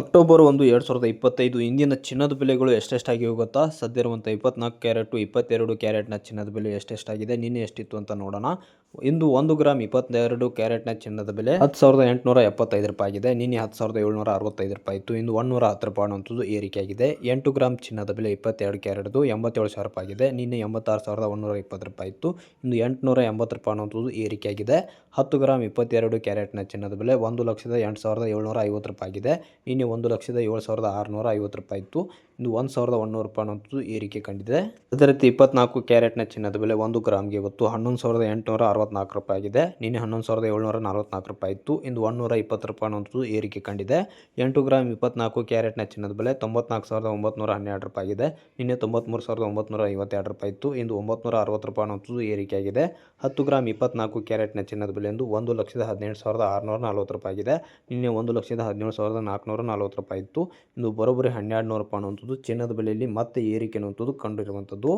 October ಒಂದು ಎರಡು ಸಾವಿರದ ಇಪ್ಪತ್ತೈದು ಇಂದಿನ ಚಿನ್ನದ ಬೆಲೆಗಳು ಎಷ್ಟೆಷ್ಟಾಗಿವೆ ಗೊತ್ತಾ? ಸದ್ಯ ಇರುವಂಥ ಇಪ್ಪತ್ನಾಲ್ಕು ಕ್ಯಾರೆಟು, ಇಪ್ಪತ್ತೆರಡು ಕ್ಯಾರೆಟ್ನ ಚಿನ್ನದ ಬೆಲೆ ಎಷ್ಟೆಷ್ಟಾಗಿದೆ? ನಿನ್ನೆ ಎಷ್ಟಿತ್ತು ಅಂತ ನೋಡೋಣ. ಇಂದು ಒಂದು ಗ್ರಾಮ್ ಇಪ್ಪತ್ತೆರಡು ಕ್ಯಾರೆಟ್ನ ಚಿನ್ನದ ಬೆಲೆ ಹತ್ತು ಸಾವಿರದ ಎಂಟುನೂರ ಎಪ್ಪತ್ತೈದು ರೂಪಾಯಿ ಆಗಿದೆ ನಿನ್ನೆ ಹತ್ತು ಸಾವಿರದ ಏಳ್ನೂರ ಅರವತ್ತೈದು ರೂಪಾಯಿ ಇತ್ತು ಇಂದು ಒಂದೂರ ಹತ್ತು ರೂಪಾಯಿ ಅನ್ನುವಂಥದ್ದು ಏರಿಕೆಯಾಗಿದೆ. ಎಂಟು ಗ್ರಾಮ್ ಚಿನ್ನದ ಬೆಲೆ ಇಪ್ಪತ್ತೆರಡು ಕ್ಯಾರೆಟ್ದು ಎಂಬತ್ತೇಳು ಸಾವಿರ ರೂಪಾಯಿ ಆಗಿದೆ ನಿನ್ನೆ ಎಂಬತ್ತಾರು ಸಾವಿರದ ಒಂದೂರ ಇಪ್ಪತ್ತು ರೂಪಾಯಿ ಇತ್ತು ಇಂದು ಎಂಟುನೂರ ಎಂಬತ್ತು ರೂಪಾಯಿ ಅನ್ನುವಂಥದ್ದು ಏರಿಕೆಯಾಗಿದೆ. ಹತ್ತು ಗ್ರಾಮ್ ಇಪ್ಪತ್ತೆರಡು ಕ್ಯಾರೆಟ್ನ ಚಿನ್ನದ ಬೆಲೆ ಒಂದು ಲಕ್ಷದ ಎಂಟು ಸಾವಿರದ ಏಳ್ನೂರ ಐವತ್ತು ರೂಪಾಯಿ ಆಗಿದೆ ನಿನ್ನೆ ಒಂದು ಲಕ್ಷದ ಏಳು ಸಾವಿರದ ಆರುನೂರ ಐವತ್ತು ರೂಪಾಯಿ ಇತ್ತು ಇಂದು ಒಂದು ಸಾವಿರದ ಒಂದೂರು ರೂಪಾಯಿ ಅನ್ನೋದು ಏರಿಕೆ ಕಂಡಿದೆ. ಅದೇ ರೀತಿ ಇಪ್ಪತ್ನಾಲ್ಕು ಕ್ಯಾರೆಟ್ನ ಚಿನ್ನದ ಬೆಲೆ ಒಂದು ಗ್ರಾಮ್ಗೆ ಇವತ್ತು ಹನ್ನೊಂದು ಸಾವಿರದ ಎಂಟುನೂರ ಅರವತ್ನಾಲ್ಕು ರೂಪಾಯಿ ಆಗಿದೆ. ನಿನ್ನೆ ಹನ್ನೊಂದು ಸಾವಿರದ ಏಳ್ನೂರ ನಲವತ್ನಾಲ್ಕು ರೂಪಾಯಿ ಇತ್ತು. ಇಂದು ಒಂದೂರ ಇಪ್ಪತ್ತು ರೂಪಾಯಿ ಅನ್ನೋದು ಏರಿಕೆ ಕಂಡಿದೆ. ಎಂಟು ಗ್ರಾಮ್ ಇಪ್ಪತ್ನಾಲ್ಕು ಕ್ಯಾರೆಟ್ನ ಚಿನ್ನದ ಬೆಲೆ ತೊಂಬತ್ನಾಲ್ಕು ಸಾವಿರದ ಒಂಬತ್ನೂರ ಹನ್ನೆರಡು ರೂಪಾಯಿ ಆಗಿದೆ. ನಿನ್ನೆ ತೊಂಬತ್ಮೂರು ಸಾವಿರದ ಒಂಬತ್ನೂರ ಐವತ್ತೆರಡು ರೂಪಾಯಿ ಇತ್ತು. ಇಂದು ಒಂಬತ್ನೂರ ಅರವತ್ತು ರೂಪಾಯಿ ಅನ್ನೋದು ಏರಿಕೆಯಾಗಿದೆ ಹತ್ತು ಗ್ರಾಮ್ ಇಪ್ಪತ್ನಾಲ್ಕು ಕ್ಯಾರೆಟ್ನ ಚಿನ್ನದ ಬೆಲೆ ಎಂದು ಒಂದು ಲಕ್ಷದ ಹದಿನೆಂಟು ಸಾವಿರದ ಆರುನೂರ ನಲ್ವತ್ತು ರೂಪಾಯಿ ಆಗಿದೆ. ನಿನ್ನೆ ಒಂದು ಲಕ್ಷದ ಹದಿನೇಳು ಸಾವಿರದ ನಾಲ್ಕುನೂರ ನಲ್ವತ್ತು ರೂಪಾಯಿ ಇತ್ತು. ಇಂದು ಬರೋಬ್ಬರಿ ಹನ್ನೆರಡು ನೂರು ರೂಪಾಯಿ ಅನ್ನೋದು ಚಿನ್ನದ ಬೆಲೆಯಲ್ಲಿ ಮತ್ತೆ ಏರಿಕೆ ಅನ್ನುವಂಥದ್ದು ಕಂಡಿರುವಂಥದ್ದು